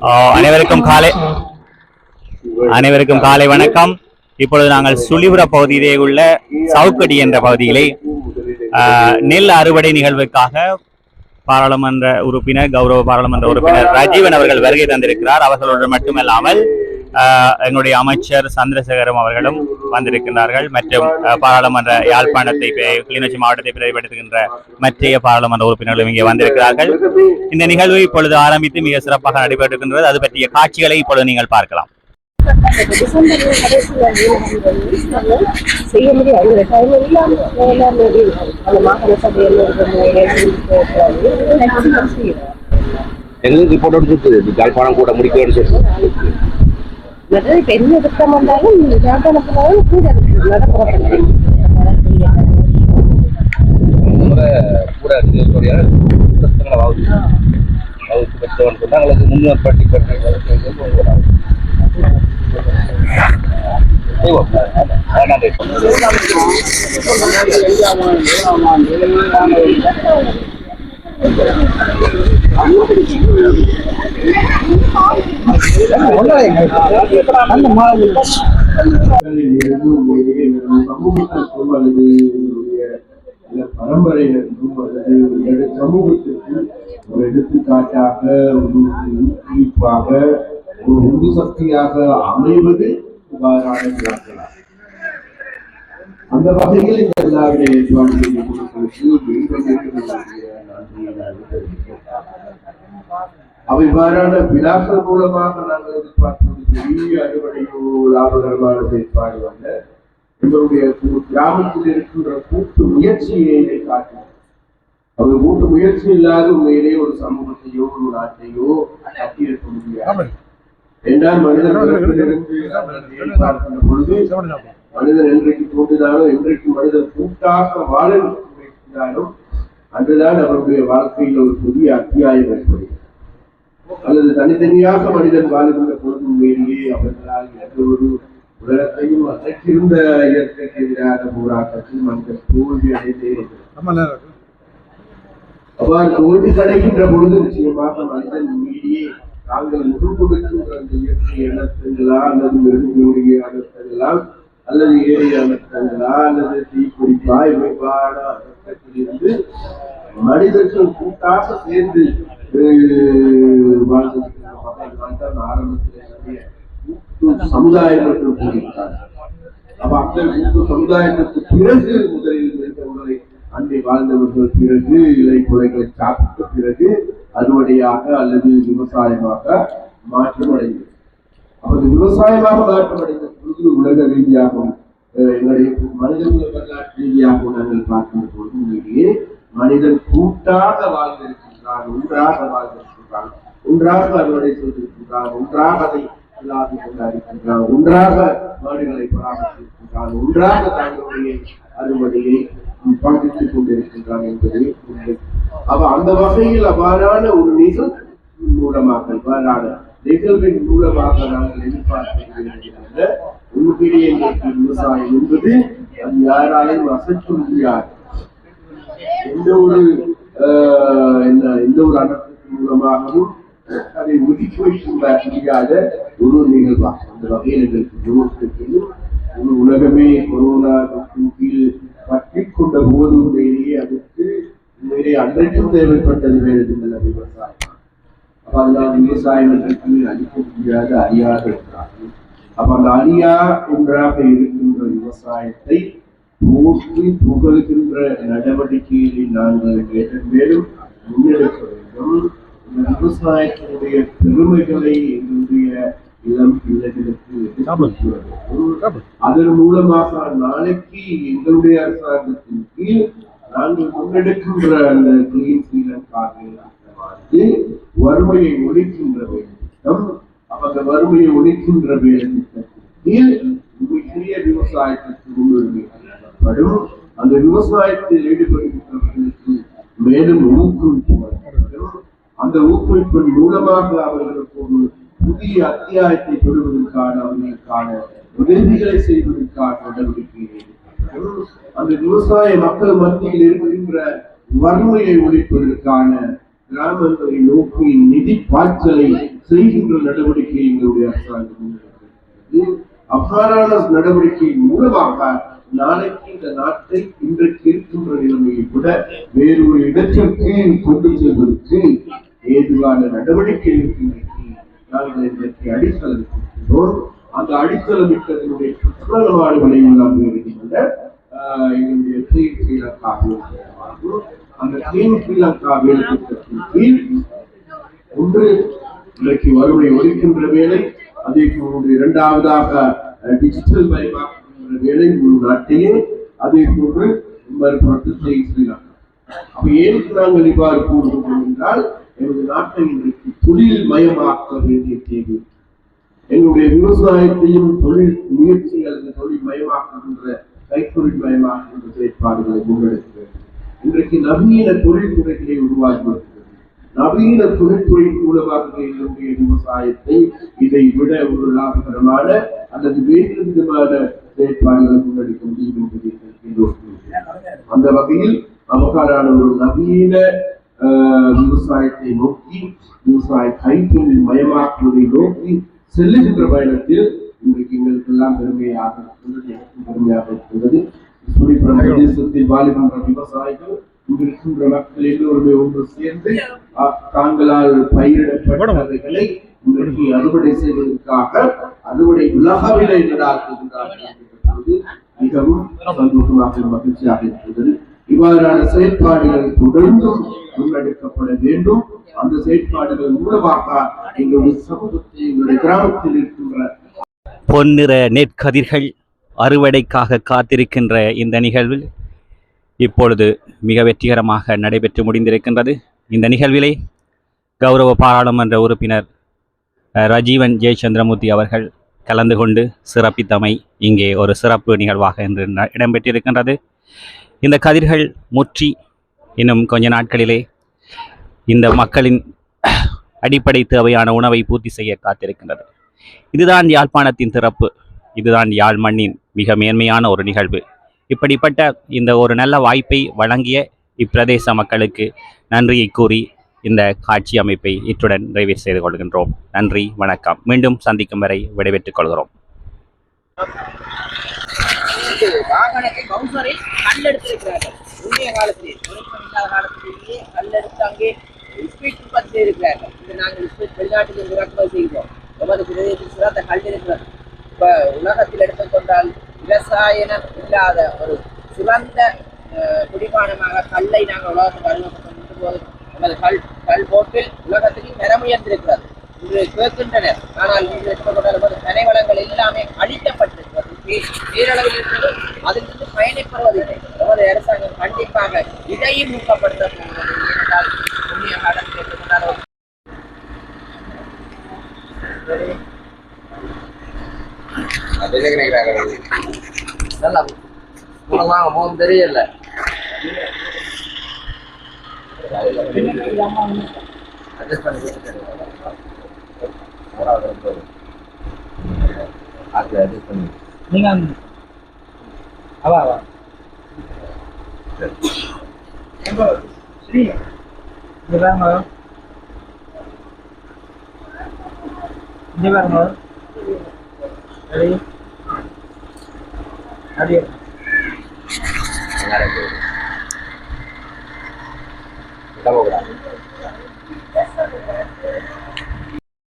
அனைவருக்கும் காலை அனைவருக்கும் காலை வணக்கம். இப்பொழுது நாங்கள் சுழிபுர பகுதியிலே உள்ள சவுக்கடி என்ற பகுதியிலே ஆஹ், நெல் அறுவடை நிகழ்வுக்காக பாராளுமன்ற உறுப்பினர் கௌரவ பாராளுமன்ற உறுப்பினர் ராஜீவன் அவர்கள் வருகை தந்திருக்கிறார். அவர்களுடன் மட்டுமல்லாமல் எங்களுடைய அமைச்சர் சந்திரசேகரம் அவர்களும் வந்திருக்கின்றார்கள். மற்றும் பாராளுமன்ற யாழ்ப்பாணத்தை கிளிநொச்சி மாவட்டத்தை பிரதிபலிக்கின்ற மற்றைய பாராளுமன்ற உறுப்பினர்களும் இங்கே வந்திருக்கிறார்கள். இந்த நிகழ்வு இப்பொழுது ஆரம்பித்து மிக சிறப்பாக நடைபெற்றிருக்கின்றது அது பற்றிய காட்சிகளை இப்பொழுது நீங்கள் பார்க்கலாம். செய்ய முடியாது டைம் எல்லாம் எல்லாமே அந்த மாகாண சபையில் எங்களுக்கு ரிப்போர்ட் எடுத்து யாழ்ப்பாணம் கூட முடிக்கணும்னு சொல்லி மற்றது என்ன திட்டம் வந்தாலும் நடப்புறப்பட்டு முறை கூட சொன்னா எங்களுக்கு முன்னோர் பட்டி பற்றி. சமூகத்திற்கும் அல்லது என்னுடைய இந்த பரம்பரையினருக்கும் அல்லது என்னுடைய சமூகத்திற்கும் ஒரு எடுத்துக்காட்டாக ஒரு குறிப்பாக ஒரு உந்து சக்தியாக அமைவது இவ்வாறான விழாக்களாகும் அந்த வகையில் இந்த விழாவினை ஏற்பாடு செய்த குழுக்களுக்கு மீண்டும் மீண்டும் என்னுடைய நன்றியை நான் தெரிவிக்கிறேன். அவை இவ்வாறான விழாக்கள் மூலமாக நாங்கள் எதிர்பார்ப்பது பெரிய அறுவடையோ லாபகரமான செயற்பாடு அல்ல. எங்களுடைய கிராமத்தில் இருக்கின்ற கூட்டு முயற்சியை காட்டும் அவை கூட்டு முயற்சி இல்லாத உண்மையிலே ஒரு சமூகத்தையோ ஒரு நாட்டையோ கட்டியிருக்க முடியாது. என்றால் பார்க்கின்ற பொழுது மனிதன் என்றைக்கு தோன்றினாலோ என்றைக்கு மனிதன் கூட்டாக வாழ முயற்சினாலும் அன்றுதான் அவருடைய வாழ்க்கையில் ஒரு புதிய அத்தியாயம் ஏற்படுகிறது. அல்லது தனித்தனியாக மனிதன் வாழுகின்ற பொழுதும் மீறியே அவர்களால் எந்த ஒரு உலகத்தையும் அசைக்கிருந்த இயற்கைக்கு எதிரான போராட்டத்தில் மனிதன் தோல்வி அடைந்தே அவ்வாறு தோல்வி கிடைக்கின்ற பொழுது நிச்சயமாக மனிதன் மீறியே தாங்கள் முகம் கொடுக்கின்ற அந்த இயற்கை எண்ணத்தங்களா அல்லது மிருகங்களுடைய அனர்த்தங்களா அல்லது ஏரி அனர்த்தங்களா அல்லது தீக்குடிப்பா இவைப்பான அனர்த்தத்திலிருந்து மனிதர்கள் கூட்டாக சேர்ந்து அஹ், வாழ்ந்திருக்கின்ற ஆரம்பத்தில் என்னுடைய கூட்டு சமுதாயம் என்று கூறியிருக்காங்க அப்ப அந்த சமுதாயத்திற்கு பிறகு முதலில் இருந்தவர்களை அன்றை வாழ்ந்தவர்கள் பிறகு இலை குலைகளை சாப்பிட்ட பிறகு அறுவடையாக அல்லது விவசாயமாக மாற்றம் அடைந்தது அப்ப விவசாயமாக மாற்றம் அடைந்த உலக ரீதியாகவும் எங்களுடைய மனிதனுடைய வரலாற்று ரீதியாகவும் நாங்கள் பார்க்கும் பொழுது இங்கே மனிதன் கூட்டாக வாழ்ந்திருக்கின்றான் ஒன்றாக வாழ்ந்திருக்கின்றான் ஒன்றாக அறுவடை செய்திருக்கின்றான் ஒன்றாக அதை விழாவி கொண்டாடுகின்றான் ஒன்றாக மாடுகளை பராமரித்திருக்கின்றான் ஒன்றாக தங்களுடைய அறுவடையை பங்கிட்டுக் கொண்டிருக்கின்றான் என்பது உண்மை. அவ அந்த வகையில் அவ்வாறான ஒரு நிகழ்ச்சி மூலமாக இவ்வாறான நிகழ்வின் மூலமாக நாங்கள் எதிர்பார்க்கின்ற உண்மையிலேயே விவசாயம் என்பது அது யாராலையும் அசைக்க முடியாது. எந்த ஒரு ஆஹ், என்ன எந்த ஒரு அனர்த்தத்தின் மூலமாகவும் அதை ஒதுக்கி வைக்க முடியாத ஒரு நிகழ்வாகும் அந்த வகையில் எங்களுக்கு ஒரு உலகமே கொரோனா தொற்றின் கீழ் பற்றி கொண்ட போது உண்மையிலேயே அதற்கு உண்மையிலே அன்றைக்கும் தேவைப்பட்டது வேறு எதுவும் விவசாயம். அப்ப அதனால விவசாயம் என்றைக்கு அழிக்க முடியாத அழியாத இருக்கிறார்கள் அப்ப அந்த அழியா ஒன்றாக இருக்கின்ற விவசாயத்தை போற்றி புகழ்கின்ற நடவடிக்கைகளை நாங்கள் மேலும் மேலும் முன்னெடுக்க வேண்டும். இந்த விவசாயத்தினுடைய பெருமைகளை எங்களுடைய இளம் பிள்ளைகளுக்கு அதன் மூலமாக நாளைக்கு எங்களுடைய அரசாங்கத்தின் கீழ் நாங்கள் முன்னெடுக்கின்ற அந்த கிளீன் ஸ்ரீலங்காவில் வறுமையை ஒழிக்கின்ற வேலைத்திட்டம் அந்த வறுமையை ஒழிக்கின்ற வேலைத்திட்டத்தின் விவசாயத்திற்கு முன்னுரிமை அளிக்கப்படும் அந்த விவசாயத்தில் ஈடுபடுகின்றவர்களுக்கு மேலும் ஊக்குவிப்பு அந்த ஊக்குவிப்பின் மூலமாக அவர்களுக்கு ஒரு புதிய அத்தியாயத்தை பெறுவதற்கான அவர்களுக்கான உதவிகளை செய்வதற்கான நடவடிக்கைகளை அந்த விவசாய மக்கள் மத்தியில் இருக்கின்ற வறுமையை ஒழிப்பதற்கான கிராமங்களை நோக்கி நிதி பாய்ச்சலை செய்கின்ற நடவடிக்கை எங்களுடைய அரசாங்கம் அபாரான அவ்வாறான நடவடிக்கையின் மூலமாக நாளைக்கு இந்த நாட்டை இன்றைக்கு இருக்கின்ற நிலைமையை கூட வேறு ஒரு இடத்திற்கு கொண்டு செல்வதற்கு ஏதுவான நடவடிக்கைகளுக்கு இன்றைக்கு நாங்கள் இன்றைக்கு அடித்தளம் கொடுக்கின்றோம் அந்த அடித்தளமிட்டதனுடைய பிரபலமான விளைவுகளாக இருக்கின்ற ஆஹ், எங்களுடைய தேன் ஸ்ரீலங்கா அந்த தேன் ஸ்ரீலங்கா ஒன்று இன்றைக்கு வறுமை ஒழிக்கின்ற வேலை அதே ஒன்று இரண்டாவதாக டிஜிட்டல் மயமாக்குகின்ற வேலை ஒரு நாட்டிலே அதே போன்று மறுபுறத்தில் தேன் அப்ப ஏன் நாங்கள் இவ்வாறு கூறுகிறோம் என்றால் எனது நாட்டை இன்றைக்கு தொழில் மயமாக்க வேண்டிய தேவை. எங்களுடைய விவசாயத்தையும் தொழில் முயற்சி அல்லது தொழில் மயமாக்குகின்ற கைத்தொழில் மயமாக்குகின்ற செயற்பாடுகளை முன்னெடுக்க வேண்டும். இன்றைக்கு நவீன தொழில்துறைகளை உருவாக்கி வருகிறது நவீன தொழில்துறையின் மூலமாக என்னுடைய விவசாயத்தை இதை விட ஒரு லாபகரமான அல்லது வேறு விதமான செயற்பாடுகளை முன்னெடுக்க முடியும் என்பதை அந்த வகையில் நமக்கான ஒரு நவீன விவசாயத்தை நோக்கி விவசாய கைத்தொழில் மயமாக்குவதை நோக்கி செல்லுகின்ற பயணத்தில் இன்றைக்கு எங்களுக்கு எல்லாம் பெருமையாக இருக்கின்றது எனக்கும் பெருமையாக இருக்கின்றது சுழிப்புறம் பிரதேசத்தில் விவசாயிகள் இங்கு இருக்கின்ற மக்கள் எல்லோருமே ஒன்று சேர்ந்து தாங்களால் பயிரிடப்பட்டவைகளை இன்றைக்கு அறுவடை செய்வதற்காக அறுவடை உலகவிலை மிகவும் சந்தோஷமாக மகிழ்ச்சியாக இருக்கின்றது. இவ்வாறான செயற்பாடுகள் தொடர்ந்தும் முன்னெடுக்கப்பட வேண்டும். அந்த செயற்பாடுகள் மூலமாக எங்களுடைய சமூகத்தை எங்களுடைய கிராமத்தில் இருக்கின்ற பொன்னிற நெற்கதிர்கள் அறுவடைக்காக காத்திருக்கின்ற இந்த நிகழ்வில் இப்பொழுது மிக வெற்றிகரமாக நடைபெற்று முடிந்திருக்கின்றது. இந்த நிகழ்விலே கௌரவ பாராளுமன்ற உறுப்பினர் ரஜீவன் ஜெயச்சந்திரமூர்த்தி அவர்கள் கலந்து கொண்டு சிறப்பித்தமை இங்கே ஒரு சிறப்பு நிகழ்வாக இன்று ந- இடம்பெற்றிருக்கின்றது. இந்த கதிர்கள் முற்றி இன்னும் கொஞ்ச நாட்களிலே இந்த மக்களின் அடிப்படை தேவையான உணவை பூர்த்தி செய்ய காத்திருக்கின்றது. இதுதான் யாழ்ப்பாணத்தின் திறப்பு. இதுதான் யாழ் மண்ணின் மிக மேன்மையான ஒரு நிகழ்வு. இப்படிப்பட்ட இந்த ஒரு நல்ல வாய்ப்பை வழங்கிய இப்பிரதேச மக்களுக்கு நன்றியை கூறி இந்த காட்சி அமைப்பை இத்துடன் நிறைவு செய்து கொள்கின்றோம். நன்றி வணக்கம். மீண்டும் சந்திக்கும் வரை விடைபெற்றுக் கொள்கிறோம். வாகனத்தை பவுசரில் கல்லெடுத்திருக்கிறார்கள் முந்தைய தொழில்நுட்பம் இல்லாத காலத்திலேயே கல்லெடுத்து அங்கே ஸ்பீட் உற்பத்தி செய்திருக்கிறார்கள் நாங்கள் ஸ்பீட் இறக்குமதி செய்கிறோம். எமது பிரதேசத்தில் சிறந்த கல் இருக்கிறது. இப்போ உலகத்தில் எடுத்துக்கொண்டால் விவசாயம் இல்லாத ஒரு சிறந்த அஹ், குடிபானமாக கல்லை நாங்கள் உலகத்துக்கு அறிமுகப்படுத்தும் போது நமது கல் கல் போட்டில் உலகத்தில் நிறமுயர்ந்திருக்கிறது இன்று கேட்கின்றனர். ஆனால் இன்று எடுத்துக்கொண்டால் நமது கனை வளங்கள் எல்லாமே அழிக்கப்பட்டிருக்கிறது. நீ- நீரளவில் இருக்கிறது. அதிலிருந்து பயணிப்படுவதில்லை நமது அரசாங்கம் கண்டிப்பாக இதையும் ஊக்கப்படுத்த போகிறது. ஏனென்றால் புண்ணிய காலம் கேட்டுக்கொண்டாலும் எடுத்துக்கொண்டால் நினைக்கிறாங்க? நல்லா வாங்க போகும் தெரியல. அட்ஜஸ்ட் பண்ணி அட்ஜஸ்ட் பண்ணி. நீங்க அவா அவா. எங்க ஸ்ரீ இங்க பாருங்க இங்க பாருங்க ரெடி அப்படியே நல்லா இருக்கு போகக்கூடாது